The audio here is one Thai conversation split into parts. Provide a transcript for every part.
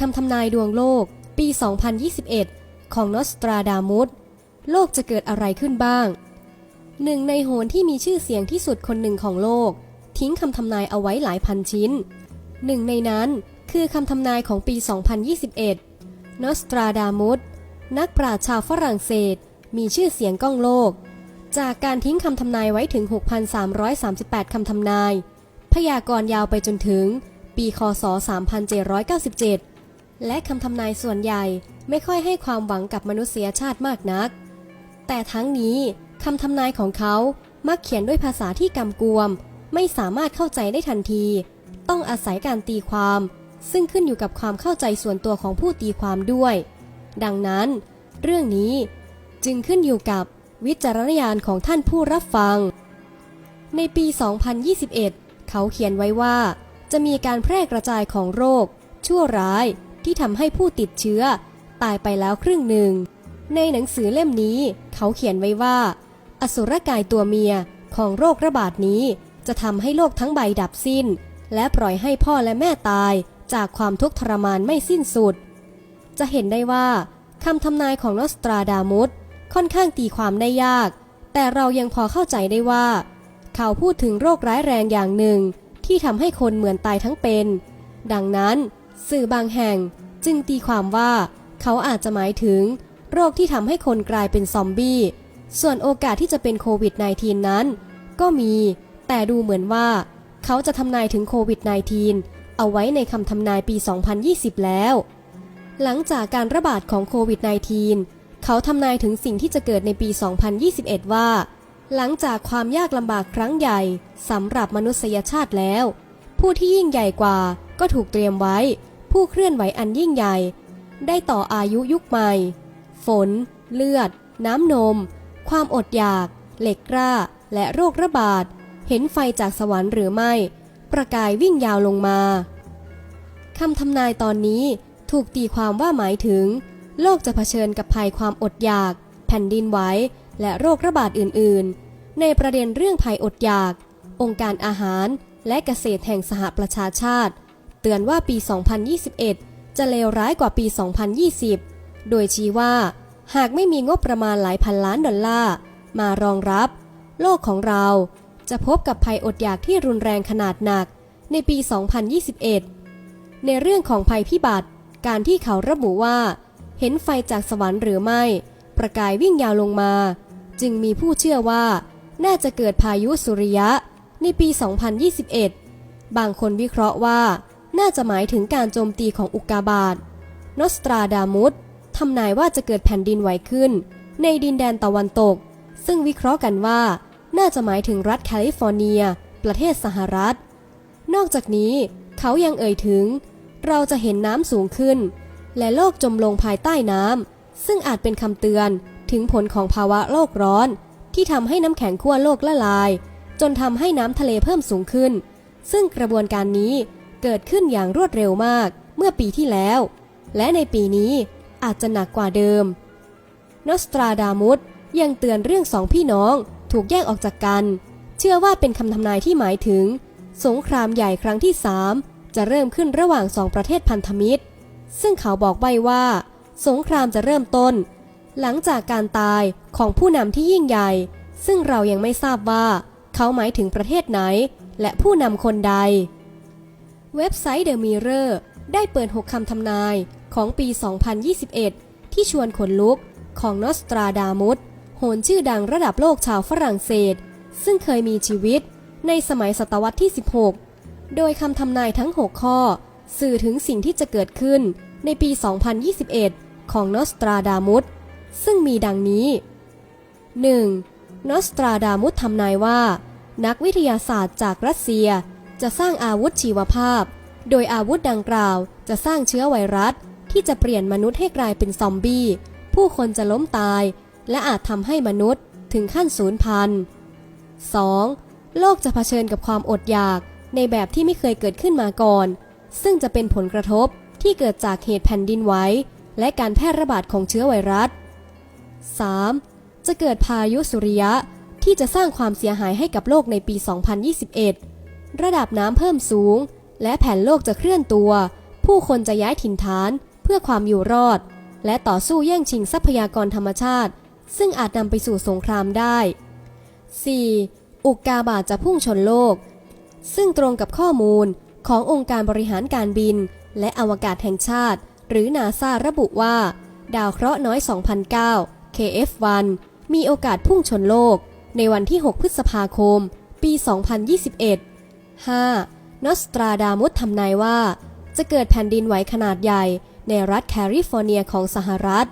คำทำนายดวงโลกปี 2021 ของนอสตราดามุสโลกจะเกิดอะไรขึ้นบ้าง หนึ่งในโหนที่มีชื่อเสียงที่สุดคนหนึ่งของโลก ทิ้งคำทำนายเอาไว้หลายพันชิ้น หนึ่งในนั้นคือคำทำนายของปี 2021 นอสตราดามุสนักปราชญ์ชาวฝรั่งเศส มีชื่อเสียงก้องโลก จากการทิ้งคำทำนายไว้ถึง 6,338 คำทำนาย พยากรณ์ยาวไปจนถึง ปี คศ 3797 และคำทำนายส่วนใหญ่ไม่ค่อยให้ความหวังกับมนุษยชาติมากนัก แต่ทั้งนี้คำทำนายของเขามักเขียนด้วยภาษาที่กำกวม ไม่สามารถเข้าใจได้ทันที ต้องอาศัยการตีความ ซึ่งขึ้นอยู่กับความเข้าใจส่วนตัวของผู้ตีความด้วย ดังนั้น เรื่องนี้จึงขึ้นอยู่กับวิจารณญาณของท่านผู้รับฟัง ในปี 2021 เขาเขียนไว้ว่า จะมีการแพร่กระจายของโรค ชั่วร้าย ที่ทำให้ผู้ติดเชื้อ ตายไปแล้วครึ่งหนึ่ง ในหนังสือเล่มนี้ เขาเขียนไว้ว่า อสุรกายตัวเมียของโรคระบาดนี้จะทำให้โลกทั้งใบดับสิ้น และปล่อยให้พ่อและแม่ตายจากความทุกข์ทรมานไม่สิ้นสุด จะเห็นได้ว่าคำทำนายของนอสตราดามุสค่อนข้างตีความได้ยาก แต่เรายังพอเข้าใจได้ว่า เขาพูดถึงโรคร้ายแรงอย่างหนึ่ง ที่ทำให้คนเหมือนตายทั้งเป็น ดังนั้น สื่อบางแห่งจึงตีความว่าเขาอาจจะหมายถึง โรคที่ทำให้คนกลายเป็นซอมบี้ ส่วนโอกาสที่จะเป็นโควิด -19 นั้น ก็มี แต่ดูเหมือนว่า เขาจะทำนายถึงโควิด -19 เอาไว้ในคำทำนายปี 2020 แล้ว หลังจากการระบาดของโควิด -19 เขาทำนายถึงสิ่งที่จะเกิดในปี 2021 ว่า หลังจากความยากลำบากครั้งใหญ่สำหรับมนุษยชาติแล้ว ผู้ที่ยิ่งใหญ่กว่าก็ถูกเตรียมไว้ ผู้เคลื่อนไหวอันยิ่งใหญ่ ได้ต่ออายุยุคใหม่ ฝน เลือด น้ำนม ความอดอยาก เหล็กกล้า และโรคระบาด เห็นไฟจากสวรรค์หรือไม่ ประกายวิ่งยาวลงมาคำทำนายตอนนี้ถูกตีความว่าหมายถึง โลกจะเผชิญกับภัยความอดอยาก แผ่นดินไหวและโรคระบาดอื่น ๆ ในประเด็นเรื่องภัยอดอยาก องค์การอาหารและเกษตรแห่งสหประชาชาติ เตือนว่าปี 2021 จะเลวร้ายกว่าปี 2020 โดยชี้ว่า หากไม่มีงบประมาณหลายพันล้านดอลลาร์มารองรับ โลกของเราจะพบกับภัยอดอยากที่รุนแรงขนาดหนักในปี 2021 ในเรื่องของภัยพิบัติ การที่เขาระบุว่า เห็นไฟจากสวรรค์หรือไม่ ประกายวิ่งยาวลงมา จึงมีผู้เชื่อว่า น่าจะเกิดพายุสุริยะในปี 2021 บางคนวิเคราะห์ว่า น่าจะหมายถึงการโจมตีของอุกาบาตนอสตราดามุสทำนายว่าจะเกิดแผ่นดินไหวขึ้น ในดินแดนตะวันตก ซึ่งวิเคราะห์กันว่า น่าจะหมายถึงรัฐแคลิฟอร์เนีย ประเทศสหรัฐ นอกจากนี้เขายังเอ่ยถึง เราจะเห็นน้ำสูงขึ้น และโลกจมลงภายใต้น้ำซึ่งอาจเป็นคำเตือนถึงผลของภาวะโลกร้อน ที่ทำให้น้ำแข็งขั้วโลกละลาย จนทำให้น้ำทะเลเพิ่มสูงขึ้น ซึ่งกระบวนการนี้ เกิดขึ้นอย่างรวดเร็วมากเมื่อปีที่แล้ว และในปีนี้อาจจะหนักกว่าเดิมนอสตราดามุสยังเตือนเรื่องสองพี่น้องถูกแยกออกจากกัน เชื่อว่าเป็นคำทำนายที่หมายถึง สงครามใหญ่ครั้งที่สามจะเริ่มขึ้นระหว่างสองประเทศพันธมิตร ซึ่งเขาบอกไว้ว่า สงครามจะเริ่มต้น หลังจากการตายของผู้นำที่ยิ่งใหญ่ ซึ่งเรายังไม่ทราบว่า เขาหมายถึงประเทศไหน และผู้นำคนใด เว็บไซต์ The Mirror ได้เปิด 6 คำทำนายของปี 2021 ที่ชวนขนลุกของนอสตราดามุสโหนชื่อดังระดับโลกชาวฝรั่งเศส ซึ่งเคยมีชีวิตในสมัยศตวรรษที่ 16 โดยคำทำนายทั้ง 6 ข้อ สื่อถึงสิ่งที่จะเกิดขึ้นในปี 2021 ของนอสตราดามุสซึ่งมีดังนี้ 1. นอสตราดามุสทำนายว่า นักวิทยาศาสตร์จากรัสเซียจะสร้างอาวุธชีวภาพ โดยอาวุธดังกล่าวจะสร้างเชื้อไวรัส ที่จะเปลี่ยนมนุษย์ให้กลายเป็นซอมบี้ ผู้คนจะล้มตาย และอาจทำให้มนุษย์ถึงขั้นสูญพันธุ์ 2. โลกจะเผชิญกับความอดอยากในแบบที่ไม่เคยเกิดขึ้นมาก่อน ซึ่งจะเป็นผลกระทบที่เกิดจากเหตุแผ่นดินไหวและการแพร่ระบาดของเชื้อไวรัส 3. จะเกิดพายุสุริยะที่จะสร้างความเสียหายให้กับโลกในปี 2021 ระดับน้ำเพิ่มสูง และแผ่นโลกจะเคลื่อนตัว ผู้คนจะย้ายถิ่นฐานเพื่อความอยู่รอด และต่อสู้แย่งชิงทรัพยากรธรรมชาติ ซึ่งอาจนำไปสู่สงครามได้ 4. อุกกาบาตจะพุ่งชนโลก ซึ่งตรงกับข้อมูลขององค์การบริหารการบิน และอวกาศแห่งชาติ หรือนาซาระบุว่า ดาวเคราะห์น้อย 2009 KF1 มีโอกาสพุ่งชนโลก ในวันที่ 6 พฤษภาคม ปี 2021 5. นอสตราดามุสทำนายว่า จะเกิดแผ่นดินไหวขนาดใหญ่ ในรัฐแคลิฟอร์เนียของสหรัฐ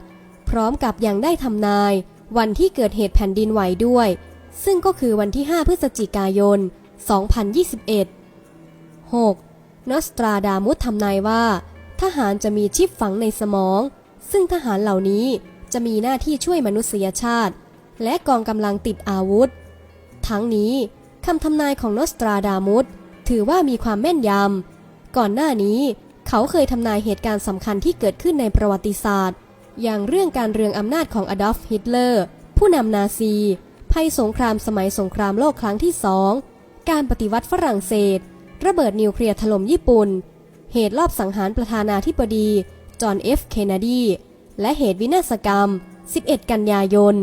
พร้อมกับยังได้ทำนาย วันที่เกิดเหตุแผ่นดินไหวด้วย ซึ่งก็คือวันที่ 5 พฤศจิกายน 2021 6. นอสตราดามุสทำนายว่า ทหารจะมีชิปฝังในสมอง ซึ่งทหารเหล่านี้จะมีหน้าที่ช่วยมนุษยชาติ และกองกำลังติดอาวุธ ทั้งนี้คำทำนายของนอสตราดามุส ถือว่ามีความแม่นยำ ก่อนหน้านี้ เขาเคยทำนายเหตุการณ์สำคัญที่เกิดขึ้นในประวัติศาสตร์ อย่างเรื่องการเรืองอำนาจของอดอล์ฟฮิตเลอร์ ผู้นำนาซี ภัยสงครามสมัยสงครามโลกครั้งที่สองการปฏิวัติฝรั่งเศส ระเบิดนิวเคลียร์ถล่มญี่ปุ่น เหตุลอบสังหารประธานาธิบดี จอห์นเอฟเคนเนดี และเหตุวินาศกรรม 11 กันยายน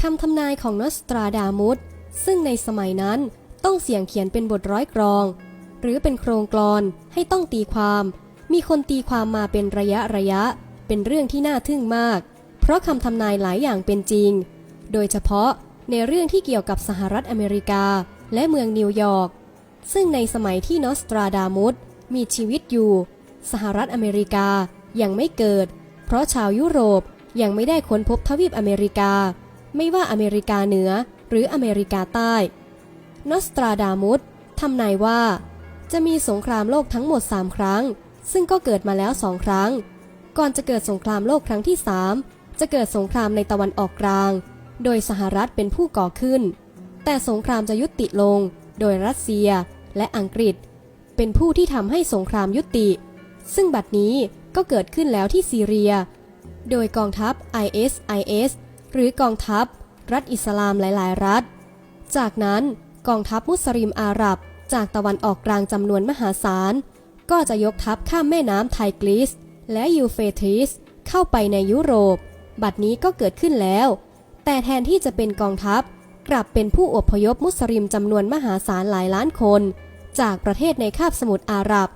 คำทำนายของนอสตราดามุสซึ่งในสมัยนั้น ต้องเสียงเขียนเป็นบทร้อยกรอง หรือเป็นโครงกลอนให้ต้องตีความ มีคนตีความมาเป็นระยะระยะ เป็นเรื่องที่น่าทึ่งมาก เพราะคำทำนายหลายอย่างเป็นจริง โดยเฉพาะในเรื่องที่เกี่ยวกับสหรัฐอเมริกาและเมืองนิวยอร์กซึ่งในสมัยที่นอสตราดามุสมีชีวิตอยู่ สหรัฐอเมริกายังไม่เกิด เพราะชาวยุโรปยังไม่ได้ค้นพบทวีปอเมริกา ไม่ว่าอเมริกาเหนือหรืออเมริกาใต้ นอสตราดามุสทำนายว่า จะมีสงครามโลกทั้งหมด 3 ครั้ง ซึ่งก็เกิดมาแล้วสองครั้ง ก่อนจะเกิดสงครามโลกครั้งที่ 3 จะเกิดสงครามในตะวันออกกลาง โดยสหรัฐเป็นผู้ก่อขึ้น แต่สงครามจะยุติลง โดยรัสเซียและอังกฤษ เป็นผู้ที่ทำให้สงครามยุติ ซึ่งบัดนี้ก็เกิดขึ้นแล้วที่ซีเรีย โดยกองทัพ ISIS หรือกองทัพ รัฐอิสลามหลาย ๆ รัฐ จากนั้น กองทัพมุสลิมอาหรับ จากตะวันออกกลางจำนวนมหาศาล ก็จะยกทัพข้ามแม่น้ำไทกรีสและยูเฟติสเข้าไปในยุโรป บัดนี้ก็เกิดขึ้นแล้ว แต่แทนที่จะเป็นกองทัพ กลับเป็นผู้อพยพมุสลิมจำนวนมหาศาลหลายล้านคน จากประเทศในคาบสมุทรอาหรับ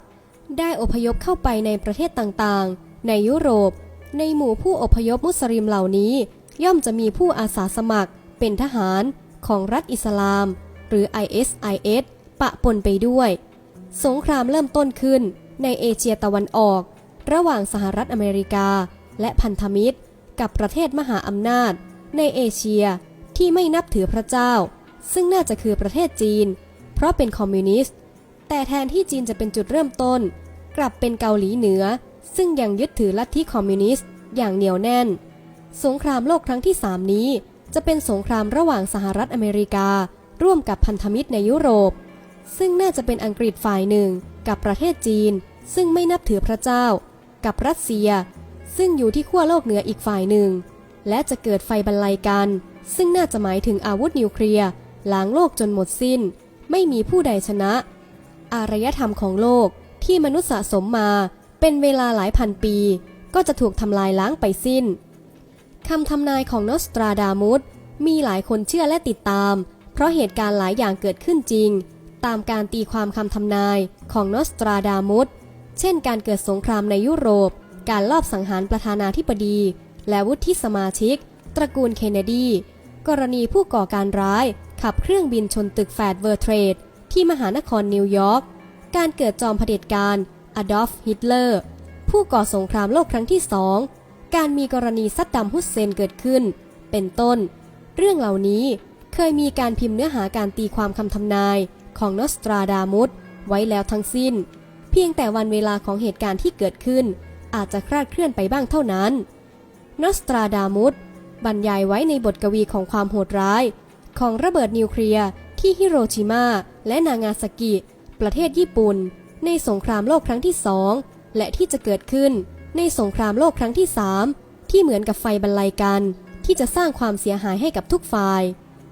ได้อพยพเข้าไปในประเทศต่างๆ ในยุโรป ในหมู่ผู้อพยพมุสลิมเหล่านี้ ย่อมจะมีผู้อาสาสมัคร เป็นทหารของรัฐอิสลาม หรือ ISIS ปะปนไปด้วย สงครามเริ่มต้นขึ้นในเอเชียตะวันออก ระหว่างสหรัฐอเมริกา และพันธมิตร กับประเทศมหาอำนาจ ในเอเชียที่ไม่นับถือพระเจ้า ซึ่งน่าจะคือประเทศจีน เพราะเป็นคอมมิวนิสต์ แต่แทนที่จีนจะเป็นจุดเริ่มต้น กลับเป็นเกาหลีเหนือ ซึ่งยังยึดถือลัทธิคอมมิวนิสต์อย่างเหนียวแน่น สงครามโลกครั้งที่ 3 นี้จะเป็นสงครามระหว่างสหรัฐอเมริกา ร่วมกับพันธมิตรในยุโรป ซึ่งน่าจะเป็นอังกฤษฝ่ายหนึ่งกับประเทศจีน ซึ่งไม่นับถือพระเจ้า กับรัสเซีย ซึ่งอยู่ที่ขั้วโลกเหนืออีกฝ่ายหนึ่ง และจะเกิดไฟบรรลัยกัน ซึ่งน่าจะหมายถึงอาวุธนิวเคลียร์ล้างโลกจนหมดสิ้น ไม่มีผู้ใดชนะ อารยธรรมของโลกที่มนุษย์สะสมมาเป็นเวลาหลายพันปี ก็จะถูกทำลายล้างไปสิ้นคำทำนายของนอสตราดามุสมีหลายคนเชื่อและติดตาม ราะเหตุการณ์หลายอย่างเกิดขึ้นจริง ตามการตีความคำทำนายของนอสตราดามุสเช่นการเกิดสงครามในยุโรป การลอบสังหารประธานาธิบดี และวุฒิสมาชิก ตระกูลเคนเนดี กรณีผู้ก่อการร้าย ขับเครื่องบินชนตึกแฟดเวอร์เทรด ที่มหานครนิวยอร์ก การเกิดจอมเผด็จการอดอล์ฟฮิตเลอร์ ผู้ก่อสงครามโลกครั้งที่สองการมีกรณีซัดดัมฮุสเซนเกิดขึ้น เป็นต้น เรื่องเหล่านี้ เคยมีการพิมพ์เนื้อหาการตีความคำทำนายของนอสตราดามุสไว้แล้วทั้งสิ้น เพียงแต่วันเวลาของเหตุการณ์ที่เกิดขึ้น อาจจะคลาดเคลื่อนไปบ้างเท่านั้นนอสตราดามุสบรรยายไว้ในบทกวีของความโหดร้าย ของระเบิดนิวเคลียร์ที่ฮิโรชิมาและนางาซากิ ประเทศญี่ปุ่น ในสงครามโลกครั้งที่สองและที่จะเกิดขึ้นในสงครามโลกครั้งที่สามที่เหมือนกับไฟบรรลัยกัน ที่จะสร้างความเสียหายให้กับทุกฝ่าย